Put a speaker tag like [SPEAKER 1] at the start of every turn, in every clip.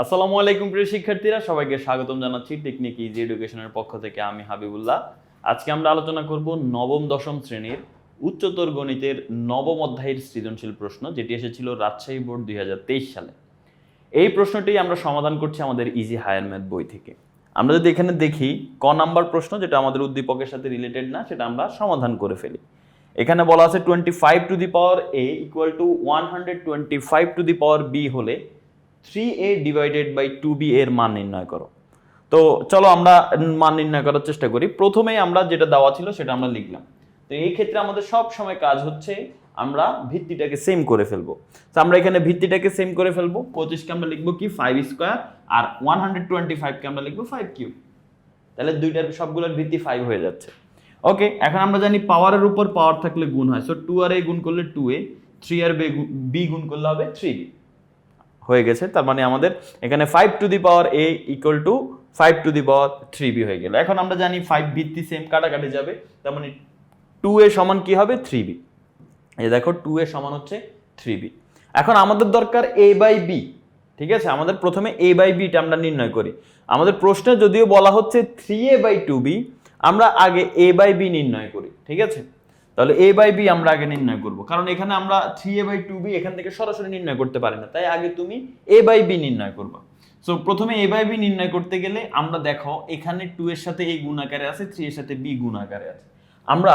[SPEAKER 1] আসসালামু আলাইকুম প্রিয় শিক্ষার্থীরা, সবাইকে স্বাগতম জানাচ্ছি টেকনিক ইজি এডুকেশনের পক্ষ থেকে আমি হাবিবুল্লাহ। আজকে আমরা আলোচনা করব নবম, দশম শ্রেণির উচ্চতর গণিতের নবম অধ্যায়ের সৃজনশীল প্রশ্ন, যেটি এসেছিল রাজশাহী বোর্ড দুই হাজার তেইশ সালে। এই প্রশ্নটি আমরা সমাধান করছি আমাদের ইজি হায়ার ম্যাথ বই থেকে। আমরা যদি এখানে দেখি, ক নাম্বার প্রশ্ন, যেটা আমাদের উদ্দীপকের সাথে রিলেটেড না, সেটা আমরা সমাধান করে ফেলি। এখানে বলা আছে twenty five to the power a equal to one hundred twenty five to the power b হলে three a divided by two b এর মান নির্ণয় করো। তো চলো আমরা মান নির্ণয় করার চেষ্টা করি। প্রথমেই আমরা যেটা দেওয়া ছিল সেটা আমরা লিখলাম। তো এই ক্ষেত্রে আমাদের সব সময় কাজ হচ্ছে আমরা ভিত্তিটাকে সেম করে ফেলব। তো আমরা এখানে ভিত্তিটাকে সেম করে ফেলব। পঁচিশকে আমরা লিখব কি? ফাইভ স্কোয়ার আর ওয়ান হান্ড্রেড টোয়েন্টি ফাইভকে আমরা লিখব ফাইভ কিউব তাহলে দুইটার সবগুলোর ভিত্তি ফাইভ হয়ে যাচ্ছে। ওকে এখন আমরা জানি পাওয়ারের উপর পাওয়ার থাকলে গুণ হয়। সো টু আর এ গুণ করলে টু এ থ্রি আর বি গুণ করলে হবে থ্রি বি হয়ে গেছে, তার মানে আমাদের এখানে five to the power a equal to five to the power three b হয়ে গেল। এখন আমরা জানি ফাইভ ভিত্তি সেম কাটাকাটি যাবে, তার মানে টু এ সমান কি হবে? থ্রি বি এই দেখো টু এ সমান হচ্ছে থ্রি বি এখন আমাদের দরকার এ বাই বি ঠিক আছে? আমাদের প্রথমে এ বাই বিটা আমরা নির্ণয় করি। আমাদের প্রশ্নে যদিও বলা হচ্ছে three a by two b আমরা আগে এ বাই বি নির্ণয় করি, ঠিক আছে? তাহলে এ বাই বি আমরা আগে নির্ণয় করব। কারণ এখানে আমরা three a by two b এখান থেকে সরাসরি নির্ণয় করতে পারি না। তাই আগে তুমি এ বাই বি নির্ণয় করবা। সো প্রথমে এ বাই বি নির্ণয় করতে গেলে আমরা দেখো এখানে টু এর সাথে এই গুণ আকারে আছে থ্রি এর সাথে বি গুণ আকারে আছে। আমরা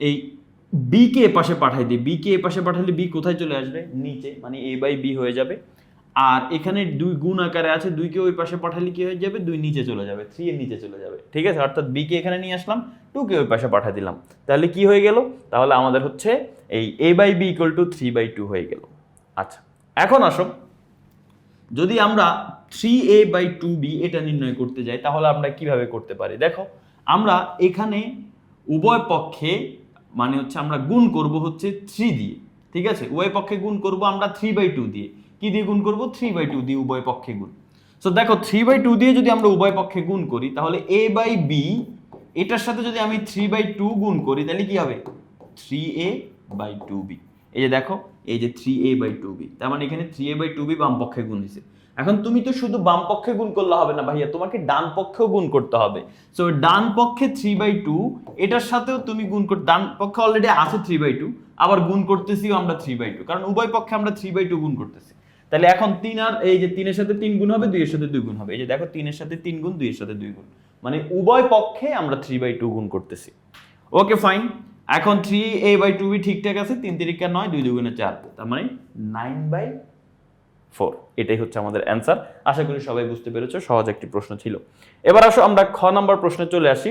[SPEAKER 1] এই বি কে এ পাশে পাঠাই দিই। বি কে এ পাশে পাঠালে বি কোথায় চলে আসবে? নিচে। মানে এ বাই বি হয়ে যাবে। আর এখানে দুই গুণ আকারে আছে, দুইকে ওই পাশে পাঠালে কি হয়ে যাবে? দুই নিচে চলে যাবে থ্রি এর নিচে চলে যাবে। ঠিক আছে? অর্থাৎ বি কে এখানে নিয়ে আসলাম টু কে ওই পাশে পাঠা দিলাম। তাহলে কি হয়ে গেল? তাহলে আমাদের হচ্ছে এই a by b equal to three by two হয়ে গেল। আচ্ছা এখন আসো। যদি আমরা three a by two b এটা নির্ণয় করতে যাই, তাহলে আমরা কীভাবে করতে পারি? দেখো, আমরা এখানে উভয় পক্ষে মানে হচ্ছে আমরা গুণ করব হচ্ছে থ্রি দিয়ে। ঠিক আছে? উভয় পক্ষে গুণ করব আমরা থ্রি বাই টু দিয়ে। কি দিয়ে গুণ করব? থ্রি বাই টু দিয়ে উভয় পক্ষে গুণ। সো দেখো থ্রি বাই টু দিয়ে যদি আমরা উভয় পক্ষে গুণ করি, তাহলে এ বাই বি এটার সাথে যদি আমি থ্রি বাই টু গুণ করি, তাহলে কি হবে? Three a by two b এই যে দেখো, এই যে three a by two b তার মানে এখানে three a by two b বাম পক্ষে গুণ হয়েছে। এখন তুমি তো শুধু বাম পক্ষে গুণ করলে হবে না ভাইয়া, তোমাকে ডান পক্ষেও গুণ করতে হবে। সো ডান পক্ষে থ্রি বাই টু এটার সাথেও তুমি গুণ কর ডান পক্ষে অলরেডি আছে থ্রি বাই টু আবার গুণ করতেছিও আমরা থ্রি বাই টু কারণ উভয় পক্ষে আমরা থ্রি বাই টু গুণ করতেছি। তাহলে এখন তিন আর, এই যে তিনের সাথে তিন গুণ হবে, দুইয়ের সাথে দুই গুণ হবে। এই যে দেখো, তিনের সাথে তিন গুণ, দুইয়ের সাথে দুই গুণ। মানে উভয় পক্ষে আমরা থ্রি বাই টু গুণ করতেছি। ওকে ফাইন এখন three A by two B ঠিকঠাক আছে, তিন তিরিকা নয়, দুই দুগুণে চার তার মানে নাইন বাই ফোর এটাই হচ্ছে আমাদের অ্যান্সার আশা করি সবাই বুঝতে পেরেছ, সহজ একটি প্রশ্ন ছিল। এবার আসো আমরা খ নম্বর প্রশ্নে চলে আসি।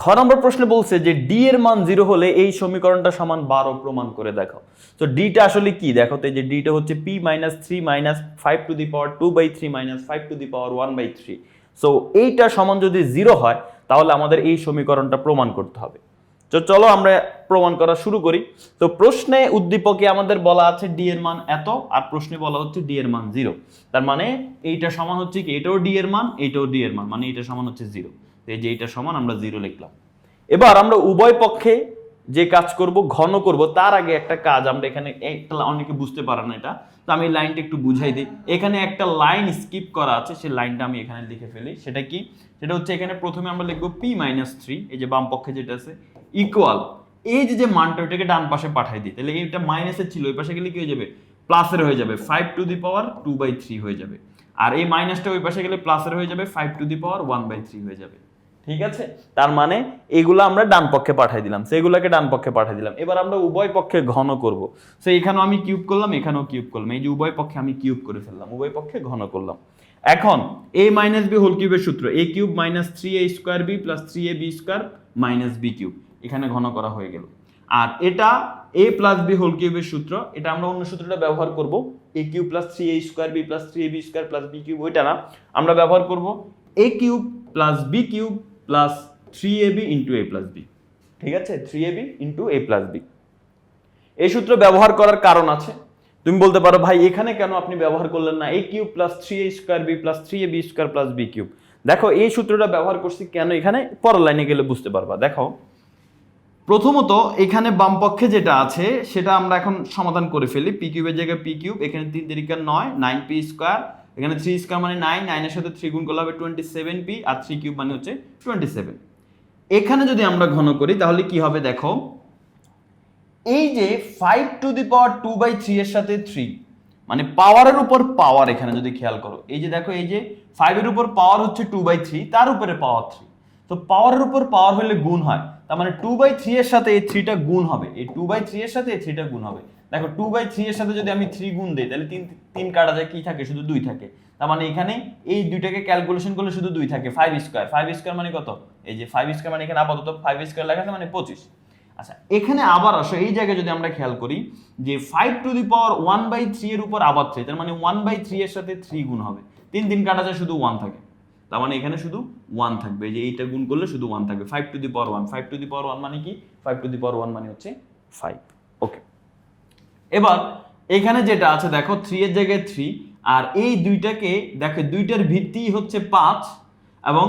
[SPEAKER 1] খ নম্বর প্রশ্নে বলছে যে ডি এর মান জিরো হলে এই সমীকরণটা সমান বারো প্রমাণ করে দেখাও তো ডিটা আসলে কি? দেখো তো যে ডিটা হচ্ছে P minus three minus five to the power two by three minus five to the power one by three so এইটা সমান যদি জিরো হয়, তাহলে আমাদের এই সমীকরণটা প্রমাণ করতে হবে। তো চলো আমরা প্রমাণ করা শুরু করি। তো প্রশ্নে উদ্দীপকে আমাদের বলা আছে ডি এর মান এত, আর প্রশ্নে বলা হচ্ছে ডি এর মান জিরো তার মানে এইটা সমান হচ্ছে কি? এটাও ডি এর মান এইটাও ডি এর মান মানে এটা সমান হচ্ছে জিরো তো এই যে এইটা সমান, আমরা জিরো লিখলাম। এবার আমরা উভয় পক্ষে যে কাজ করব, ঘন করব, তার আগে একটা কাজ আমরা এখানে, একটা অনেকে বুঝতে পারে না এটা। তো আমি লাইনটা একটু বুঝাই দিই। এখানে একটা লাইন স্কিপ করা আছে, সেই লাইনটা আমি এখানে লিখে ফেলি। সেটা কি? সেটা হচ্ছে এখানে প্রথমে আমরা লিখব পি মাইনাস থ্রি এই যে বাম পক্ষে যেটা আছে ইকুয়াল এই যে যে মানটা, ওইটাকে ডান পাশে পাঠাই দিই। তাহলে এটা মাইনাসের ছিল, ওই পাশে গেলে কি হয়ে যাবে? প্লাসের হয়ে যাবে। Five to the power two by three হয়ে যাবে। আর এই মাইনাসটা ওই পাশে গেলে প্লাসের হয়ে যাবে five to the power one by three হয়ে যাবে। ঠিক আছে? তার মানে এগুলো আমরা ডান পক্ষে পাঠিয়ে দিলাম। সেগুলোকে ডান পক্ষে পাঠিয়ে দিলাম। এবার আমরা উভয় পক্ষে ঘন করব। সো এখানেও আমি কিউব করলাম, এখানেও কিউব করলাম। এই যে উভয় পক্ষে আমি কিউব করে ফেললাম, উভয় পক্ষে ঘন করলাম। এখন এ মাইনাস বি হোল কিউবের সূত্র A cube minus three A square B plus three A B square minus B cube এখানে ঘন করা হয়ে গেল। আর এটা এ প্লাস বি হোল কিউবের সূত্র, এটা আমরা অন্য সূত্রটা ব্যবহার করব। A cube plus three A square B plus three A B square plus B cube ওইটা না। আমরা ব্যবহার করব A cube plus B cube plus three A B into A plus B ঠিক আছে? Three A B into A plus B এই সূত্র ব্যবহার করার কারণ আছে। তুমি বলতে পারো, ভাই, এখানে কেন আপনি ব্যবহার করলেন না? A cube plus three A square B plus three A B square plus B cube দেখো, এই সূত্রটা ব্যবহার করছি কেন? এখানে পরের লাইনে গেলে বুঝতে পারবা। দেখো, প্রথমত এখানে বাম পক্ষে যেটা আছে, সেটা আমরা এখন সমাধান করে ফেলি। পি কিউবের জায়গায় পি কিউব এখানে তিন তিরিকা নয় নাইন পি স্কোয়ার এখানে থ্রি স্কোয়ার মানে নাইন নাইনের সাথে থ্রি গুণ করলে হবে টোয়েন্টি সেভেন পি আর থ্রি কিউব মানে হচ্ছে টোয়েন্টি সেভেন এখানে যদি আমরা ঘন করি, তাহলে কি হবে দেখো? এই যে five to the power two by three এর সাথে থ্রি মানে পাওয়ারের উপর পাওয়ার এখানে যদি খেয়াল করো, এই যে দেখো, এই যে ফাইভের উপর পাওয়ার হচ্ছে টু বাই থ্রি তার উপরে পাওয়ার থ্রি তো পাওয়ারের উপর পাওয়ার হলে গুণ হয়, তার মানে টু বাই থ্রি এর সাথে এই থ্রিটা গুণ হবে, এই টু বাই থ্রি এর সাথে এই থ্রিটা গুণ হবে। দেখো টু বাই থ্রি এর সাথে যদি আমি থ্রি গুণ দিই, তাহলে তিন তিন কাটা যায়, কি থাকে? শুধু দুই থাকে। তার মানে এখানে এই দুইটাকে ক্যালকুলেশন করলে শুধু দুই থাকে ফাইভ স্কোয়ার ফাইভ স্কোয়ার মানে কত? এই যে ফাইভ স্কোয়ার মানে এখানে আপাতত ফাইভ স্কোয়ার লেখা আছে মানে পঁচিশ। আচ্ছা এখানে আবার আসো, এই জায়গায় যদি আমরা খেয়াল করি যে five to the power one by three এর উপর আবার থ্রি তার মানে ওয়ান বাই থ্রি এর সাথে থ্রি গুণ হবে। তিন তিন কাটা যায়, শুধু ওয়ান থাকে। তার মানে এখানে শুধু ওয়ান থাকবে। যে এইটা গুণ করলে শুধু ওয়ান থাকবে। Five to the power one five to the power one মানে কি? Five to the power one মানে হচ্ছে ফাইভ ওকে এবার এখানে যেটা আছে, দেখো থ্রি এর জায়গায় থ্রি আর এই দুইটাকে, দেখো দুইটার ভিত্তি হচ্ছে পাঁচ এবং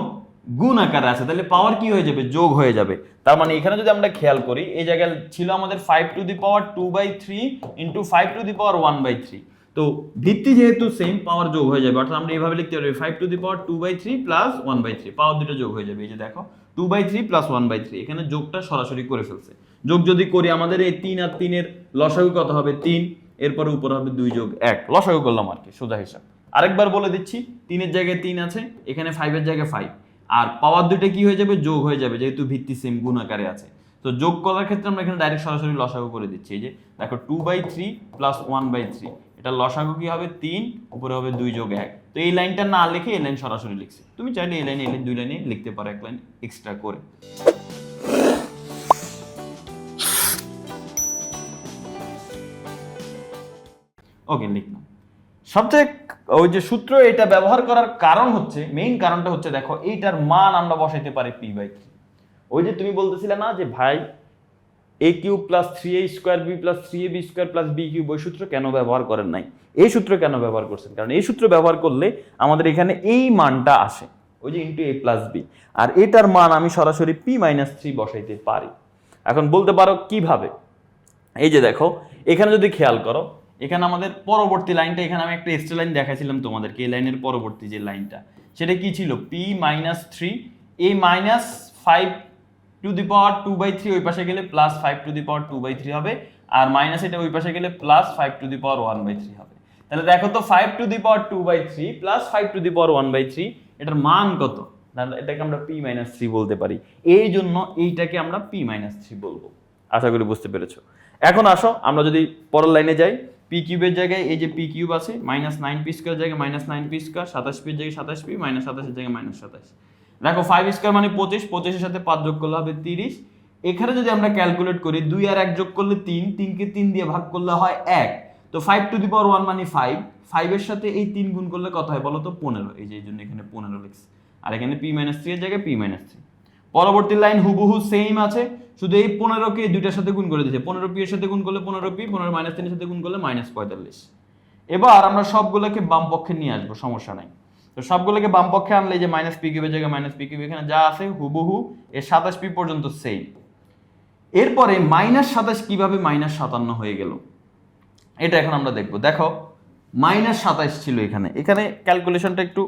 [SPEAKER 1] গুণ আকারে আছে, তাহলে পাওয়ার কি হয়ে যাবে? যোগ হয়ে যাবে। তার মানে এখানে যদি আমরা খেয়াল করি, এই জায়গায় ছিল আমাদের five to the power two by three into five to the power one by three তো ভিত্তি যেহেতু সেম পাওয়ার যোগ হয়ে যাবে, অর্থাৎ আমরা এইভাবে লিখতে পারি five to the power two by three plus one by three power দুটো যোগ হয়ে যাবে, এই যে দেখো two by three plus one by three এখানে যোগটা সরাসরি করে ফেলছে। যোগ যদি করি, আমাদের এই তিন আর তিনের লসাগু কত হবে? তিন। এরপরে উপর হবে দুই যোগ এক। লসাগু করলাম আর কি, সোজা হিসাব। আরেকবার বলে দিচ্ছি, তিনের জায়গায় তিন আছে, এখানে ফাইভের জায়গায় ফাইভ আর পাওয়ার দুইটা কি হয়ে যাবে? যোগ হয়ে যাবে, যেহেতু ভিত্তি সেম গুণ আকারে আছে। তো যোগ করার ক্ষেত্রে আমরা এখানে ডাইরেক্ট সরাসরি লসাগু করে দিচ্ছি। এই যে, দেখো two by three plus one by three এটা লসাগু কি হবে? তিন, উপরে হবে দুই যোগ এক। তো এই লাইনটা না লিখে এই লাইন সরাসরি লিখছি। তুমি চাইলে এই লাইনে, এই লাইন, দুই লাইনে লিখতে পারো, এক লাইন এক্সট্রা করে। ওকে লিখলাম সবচেয়ে ওই যে সূত্র এটা ব্যবহার করার কারণ হচ্ছে মেইন কারণটা হচ্ছে দেখো, এইটার মান আমরা বসাইতে পারি পি বাই থ্রি ওই যে তুমি বলতেছিলে না যে, ভাই A cube plus three A square B plus three A B square plus B cube ওই সূত্র কেন ব্যবহার করেন নাই? এই সূত্র কেন ব্যবহার করছেন? কারণ এই সূত্র ব্যবহার করলে আমাদের এখানে এই মানটা আসে, ওই যে ইন্টু এ প্লাস বি আর এটার মান আমি সরাসরি পি মাইনাস থ্রি বসাইতে পারি। এখন বলতে পারো কীভাবে? এই যে দেখো, এখানে যদি খেয়াল করো এখানে আমাদের পরবর্তী লাইনটা, এখানে আমি একটা এক্সট্রা লাইন দেখাইছিলাম তোমাদেরকে, এই লাইনের পরবর্তী যে লাইনটা। সেটা কি ছিল? পি মাইনাস থ্রি এই minus five to the power two by three ওই পাশে গেলে plus five to the power two by three হবে, আর মাইনাস এটা ওই পাশে গেলে plus five to the power one by three হবে। তাহলে দেখো তো five to the power two by three plus five to the power one by three এটার মান কত? তাহলে এটাকে আমরা পি মাইনাস থ্রি বলতে পারি। এই জন্য এইটাকে আমরা পি মাইনাস থ্রি বলব। আশা করি বুঝতে পেরেছ। এখন আসো, আমরা যদি পরের লাইনে যাই। পি কিউবের জায়গায় এই যে পি কিউব আছে মাইনাস নাইন পি স্কোয়ার জায়গায় মাইনাস নাইন পি স্কোয়ার সাতাশ পির জায়গায় সাতাশ পি মাইনাস সাতাশের জায়গায় মাইনাস সাতাশ। দেখো ফাইভ স্কোয়ার মানে পঁচিশ পঁচিশের সাথে পাঁচ যোগ করলে হবে তিরিশ। এখানে যদি আমরা ক্যালকুলেট করি, দুই আর এক যোগ করলে তিন তিনকে তিন দিয়ে ভাগ করলে হয় এক। তো five to the power one মানে ফাইভ ফাইভের সাথে এই তিন গুণ করলে কত হয় বলো তো পনেরো। এই যে, এই জন্য এখানে পনেরো লিখছি। আর এখানে পি মাইনাস থ্রি এর জায়গায় পি মাইনাস থ্রি পরবর্তী লাইন হুবহু সেম আছে। শুধু এই পনেরোকে দুইটার সাথে গুণ করে দিয়েছে। পনেরো পি এর সাথে গুণ করলে পনেরো পি, পনেরো মাইনাস তিনের সাথে গুণ করলে মাইনাস পঁয়তাল্লিশ। এবার আমরা সবগুলোকে বাম পক্ষে নিয়ে আসব, সমস্যা নাই। তো সবগুলোকে বাম পক্ষে আনলে যে মাইনাস পি কিউবের জায়গায় মাইনাস পি কিউব এখানে যা আছে, হুবহু এর সাতাশ পি পর্যন্ত সেম এরপরে মাইনাস সাতাশ কীভাবে মাইনাস সাতান্ন হয়ে গেল? এটা এখন আমরা দেখব। দেখো, মাইনাস সাতাশ ছিল এখানে। এখানে ক্যালকুলেশনটা একটু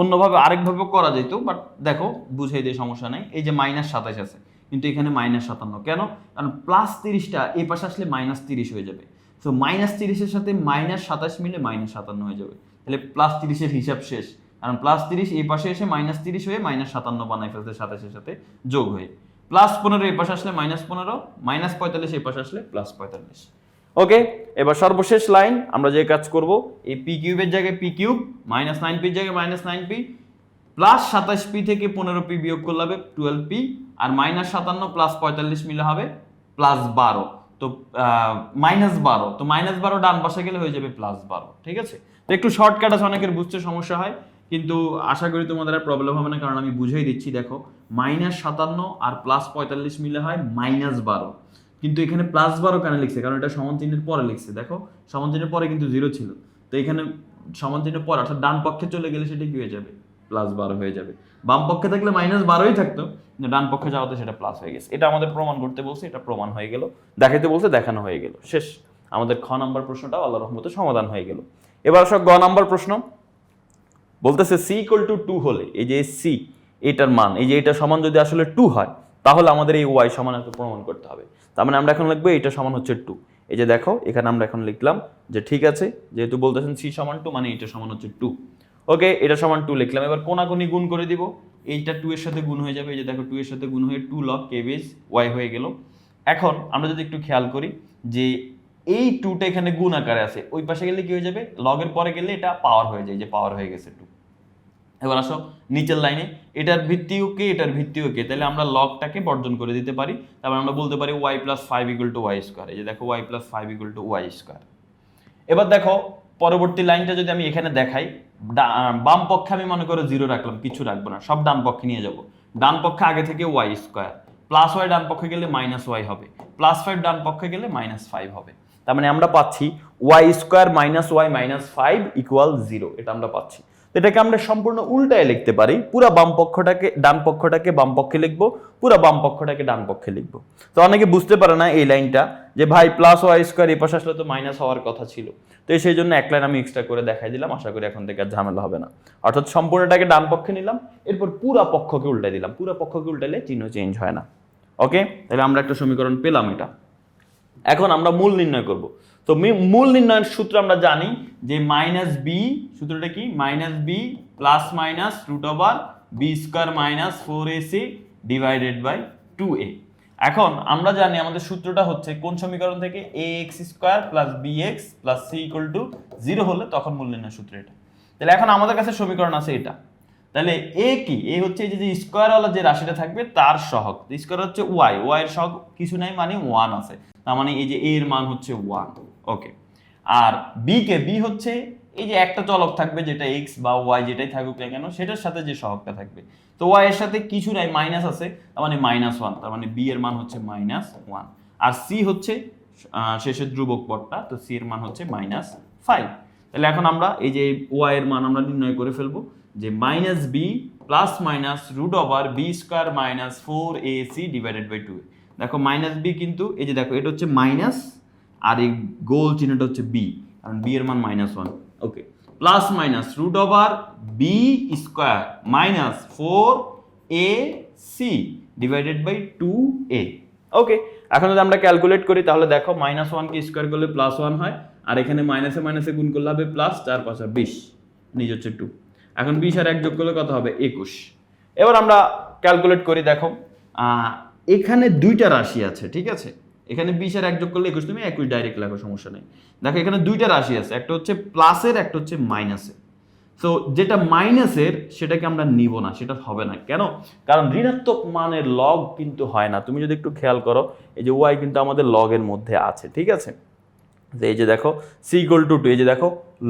[SPEAKER 1] অন্যভাবে আরেকভাবে করা যেত, বাট দেখো, বুঝাই দিয়ে সমস্যা নেই। এই যে মাইনাস সাতাশ আছে। কিন্তু এখানে মাইনাস সাতান্ন। কেন? কারণ প্লাস তিরিশটা, এই পাশে আসলে মাইনাস তিরিশ হয়ে যাবে। সো মাইনাস তিরিশের সাথে মাইনাস সাতাশ মিলে মাইনাস সাতান্ন হয়ে যাবে। তাহলে প্লাস তিরিশের হিসাব শেষ। কারণ প্লাস তিরিশ এই পাশে এসে মাইনাস তিরিশ হয়ে মাইনাস সাতান্ন বানাই ফেলতে সাতাশের সাথে যোগ হয়ে। প্লাস পনেরো এই পাশে আসলে মাইনাস পনেরো মাইনাস পঁয়তাল্লিশ এই পাশে আসলে প্লাস পঁয়তাল্লিশ। ওকে এবার সর্বশেষ লাইন আমরা যে কাজ করব, এই পি কিউবের জায়গায় পি কিউব মাইনাস নাইন পির জায়গায় মাইনাস নাইন পি প্লাস সাতাশ পি থেকে পনেরো পি বিয়োগ করলে হবে টুয়েলভ পি আর মাইনাস সাতান্ন প্লাস পঁয়তাল্লিশ মিলে হবে প্লাস বারো। তো মাইনাস বারো। তো মাইনাস বারো ডান পাশে গেলে হয়ে যাবে প্লাস বারো, ঠিক আছে? তো একটু শর্টকাট আছে, অনেকের বুঝতে সমস্যা হয়। কিন্তু আশা করি তোমাদের আর প্রবলেম হবে না, কারণ আমি বুঝেই দিচ্ছি, দেখো। মাইনাস সাতান্ন আর প্লাস পঁয়তাল্লিশ মিলে হয় মাইনাস বারো। কিন্তু এখানে প্লাস বারো কেন লিখছে? কারণ এটা সমান চিহ্নের পরে লিখছে, দেখো? সমান চিহ্নের পরে কিন্তু জিরো ছিল। তো এখানে সমান চিহ্নের পরে, অর্থাৎ ডান পক্ষে চলে গেলে সেটা কি হয়ে যাবে? প্লাস বারো হয়ে যাবে। বাম পক্ষে থাকলে মাইনাস বারোই থাকতো ডান পক্ষে যাওয়াতে সেটা প্লাস হয়ে গেছে। এটা আমাদের প্রমাণ করতে বলছে, এটা প্রমাণ হয়ে গেল, দেখাইতে বলছে, দেখানো হয়ে গেল। শেষ। আমাদের খ নাম্বার প্রশ্নটাও আল্লাহ রহমতে সমাধান হয়ে গেল। এবার সব গ নাম্বার প্রশ্ন। বলতেছে সি ইকুয়াল টু টু হলে, এই যে সি এটার মান, এই যে এটা সমান যদি আসলে টু হয়, তাহলে আমাদের এই ওয়াই সমান এত প্রমাণ করতে হবে। তার মানে আমরা এখন লিখব এটা সমান হচ্ছে টু এই যে দেখো, এখানে আমরা এখন লিখলাম যে ঠিক আছে, যেহেতু বলতেছেন সি সমান টু মানে এটা সমান হচ্ছে টু ওকে এটা সমান টু লিখলাম। এবার কোনাকুনি গুণ করে দিব? এইটা টু এর সাথে গুণ হয়ে যাবে। এই যে দেখো টু এর সাথে গুণ হয়ে টু লগ কে বেস ওয়াই হয়ে গেল। এখন আমরা যদি একটু খেয়াল করি যে এই টুটা এখানে গুণ আকারে আছে, ওই পাশে গেলে কি হয়ে যাবে? লগের পরে গেলে এটা পাওয়ার হয়ে যায়, যে পাওয়ার হয়ে গেছে টু এবার আসো নিচের লাইনে এটার ভিত্তিও কে এটার ভিত্তিও কে তাহলে আমরা লগটাকে বর্জন করে দিতে পারি। তারপর আমরা বলতে পারি Y plus five equal to Y square এই যে দেখো Y plus five equal to Y square এবার দেখো পরবর্তী লাইনটা যদি আমি এখানে দেখাই বাম পক্ষে আমি মনে করো জিরো রাখলাম, কিছু রাখব না, সব ডান পক্ষে নিয়ে যাব। ডান পক্ষে আগে থেকে ওয়াই স্কোয়ার প্লাস ওয়াই ডান পক্ষে গেলে মাইনাস ওয়াই হবে প্লাস ফাইভ ডান পক্ষে গেলে মাইনাস ফাইভ হবে। তার মানে আমরা পাচ্ছি Y square minus Y minus five equal zero এটা আমরা পাচ্ছি। এটাকে আমরা সম্পূর্ণ উল্টায় লিখতে পারি। পুরো বাম পক্ষটাকে, ডান পক্ষটাকে বাম পক্ষে লিখব, পুরো বাম পক্ষটাকে ডান পক্ষে লিখব। তো অনেকে বুঝতে পারে না এই লাইনটা, যে ভাই প্লাস ওয়াই স্কোয়ার এই পাশে আসলে তো মাইনাস হওয়ার কথা ছিল। তো সেই জন্য এক লাইন আমি এক্সট্রা করে দেখাই দিলাম, আশা করি এখন থেকে আর ঝামেলা হবে না। অর্থাৎ সম্পূর্ণটাকে ডান পক্ষে নিলাম, এরপর পুরা পক্ষকে উল্টাই দিলাম। পুরা পক্ষকে উল্টাইলে চিহ্ন চেঞ্জ হয় না। ওকে তাহলে আমরা একটা সমীকরণ পেলাম এটা। এখন আমরা মূল নির্ণয় করব। তো মূল নির্ণয়ের সূত্র আমরা জানি যে মাইনাস বি সূত্রটা কি? Minus B plus minus root over B square minus four A C divided by two A এখন আমরা জানি আমাদের সূত্রটা হচ্ছে কোন সমীকরণ থেকে? A X square plus B X plus C equal to zero হলে তখন মূল নির্ণয় সূত্র এটা। তাহলে এখন আমাদের কাছে সমীকরণ আছে এটা। তাহলে এ কি? এ হচ্ছে এই যে স্কোয়ারওয়ালা যে রাশিটা থাকবে তার সহগ। স্কোয়ার হচ্ছে ওয়াই ওয়াই এর সহগ কিছু নাই মানে ওয়ান আছে। তার মানে এই যে এ এর মান হচ্ছে ওয়ান ওকে আর বি কে বি হচ্ছে এই যে একটা চলক থাকবে যেটা এক্স বা ওয়াই যেটাই থাকুক না কেন, সেটার সাথে যে সহগটা থাকবে। তো ওয়াই এর সাথে কিছু নাই মাইনাস আছে, তার মানে মাইনাস ওয়ান তার মানে বি এর মান হচ্ছে মাইনাস ওয়ান আর সি হচ্ছে শেষের ধ্রুবক পদটা, তো সি এর মান হচ্ছে মাইনাস ফাইভ তাহলে এখন আমরা এই যে ওয়াই এর মান আমরা নির্ণয় করে ফেলব, যে minus B plus minus root over B square minus four A C divided by two দেখো মাইনাস বি কিন্তু, এই যে দেখো, এটা হচ্ছে মাইনাস আর এই গোল চিহ্নটা হচ্ছে বি কারণ বি এর মান minus one okay plus minus root over B square minus four A C divided by two A okay এখন যদি আমরা ক্যালকুলেট করি, তাহলে দেখো মাইনাস ওয়ানকে স্কোয়ার করলে প্লাস ওয়ান হয়, আর এখানে মাইনাসে মাইনাসে গুণ করলে হবে প্লাস চার পাঁচা বিশ নিজ হচ্ছে টু এখন বিশ আর এক যোগ করলে কত হবে? একুশ। এবার আমরা ক্যালকুলেট করি, দেখো এখানে দুইটা রাশি আছে, ঠিক আছে? এখানে বিশ আর এক যোগ করলে একুশ, তুমি একুশ ডাইরেক্ট লাগো সমস্যা নেই। দেখো, এখানে দুইটা রাশি আছে, একটা হচ্ছে প্লাসের একটা হচ্ছে মাইনাসের সো যেটা মাইনাসের সেটাকে আমরা নিব না, সেটা হবে না। কেন? কারণ ঋণাত্মক মানের লগ কিন্তু হয় না। তুমি যদি একটু খেয়াল করো, এই যে ওয়াই কিন্তু আমাদের লগের মধ্যে আছে, ঠিক আছে? যে এই যে দেখো সি ইকুয়াল টু টু এই যে দেখো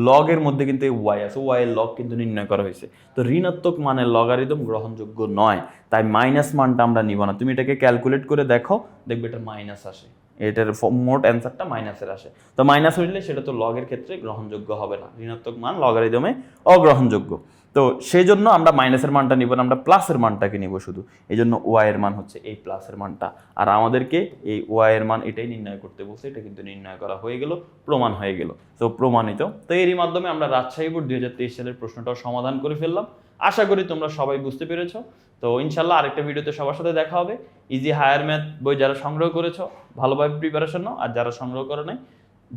[SPEAKER 1] লগের মধ্যে কিন্তু এই ওয়াই আছে ওয়াই এর লগ কিন্তু নির্ণয় করা হয়েছে। তো ঋণাত্মক মানের লগারিদম গ্রহণযোগ্য নয়, তাই মাইনাস মানটা আমরা নিব না। তুমি এটাকে ক্যালকুলেট করে দেখো, দেখবে এটা মাইনাস আসে। এটার মোট অ্যান্সারটা মাইনাসের আসে। তো মাইনাস হইলে সেটা তো লগের ক্ষেত্রে গ্রহণযোগ্য হবে না। ঋণাত্মক মান লগারিদমে অগ্রহণযোগ্য। তো সেই জন্য আমরা মাইনাসের মানটা নিব না, আমরা প্লাসের মানটাকে নিব শুধু। এই জন্য ওয়াই এর মান হচ্ছে এই প্লাসের মানটা। আর আমাদেরকে এই ওয়াই এর মান এটাই নির্ণয় করতে বলছে, এটা কিন্তু নির্ণয় করা হয়ে গেল, প্রমাণ হয়ে গেল। তো প্রমাণিত। তো এরই মাধ্যমে আমরা রাজশাহী বোর্ড দুই হাজার তেইশ সালের প্রশ্নটাও সমাধান করে ফেললাম। আশা করি তোমরা সবাই বুঝতে পেরেছ। তো ইনশাল্লাহ আরেকটা ভিডিওতে সবার সাথে দেখা হবে। ইজি হায়ার ম্যাথ বই যারা সংগ্রহ করেছ, ভালোভাবে প্রিপারেশন নাও। আর যারা সংগ্রহ করে নাই,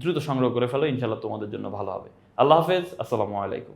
[SPEAKER 1] দ্রুত সংগ্রহ করে ফেলো ইনশাল্লাহ তোমাদের জন্য ভালো হবে। আল্লাহ হাফেজ, আসসালামু আলাইকুম।